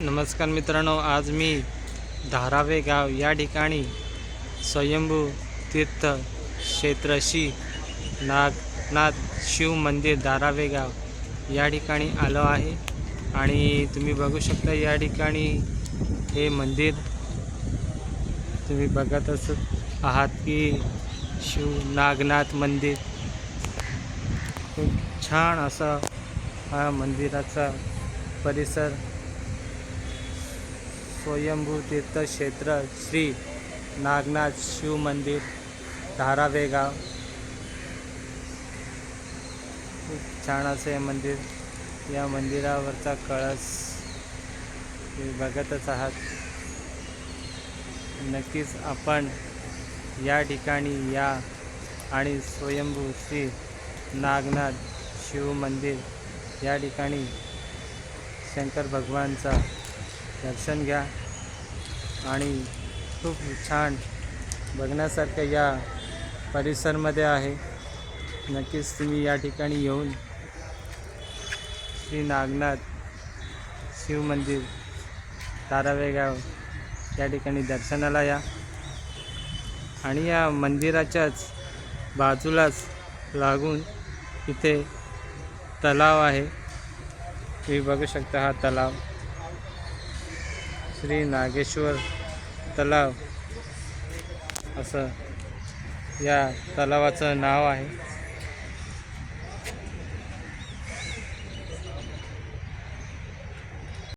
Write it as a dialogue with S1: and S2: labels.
S1: नमस्कार मित्रांनो आज मी धारावे गाव या ठिकाणी स्वयंभू तीर्थ क्षेत्र श्री नागनाथ शिव मंदिर धारावे गाव या ठिकाणी आलो आहे. आणि तुम्ही बघू शकता या ठिकाणी हे मंदिर तुम्ही बघत असत आहात की शिव नागनाथ मंदिर. खूप छान असा हा मंदिराचा परिसर स्वयंभू तीर्थक्षेत्र श्री नागनाथ शिव मंदिर धारावेगाव खूप छान असं हे मंदिर. या मंदिरावरचा कळस बघतच आहात. नक्कीच आपण या ठिकाणी या आणि स्वयंभू श्री नागनाथ शिव मंदिर या ठिकाणी शंकर भगवानचा दर्शन घ्या. आणि खूप छान बघण्यासारखं या परिसरमध्ये आहे. नक्कीच तुम्ही या ठिकाणी येऊन श्री नागनाथ शिव मंदिर तारावेगाव या ठिकाणी दर्शनाला या. आणि या मंदिराच्याच बाजूलाच लागून इथे तलाव आहे. तुम्ही बघू शकता हा तलाव. श्री नागेश्वर तलाव असं या तलावाचं नाव आहे.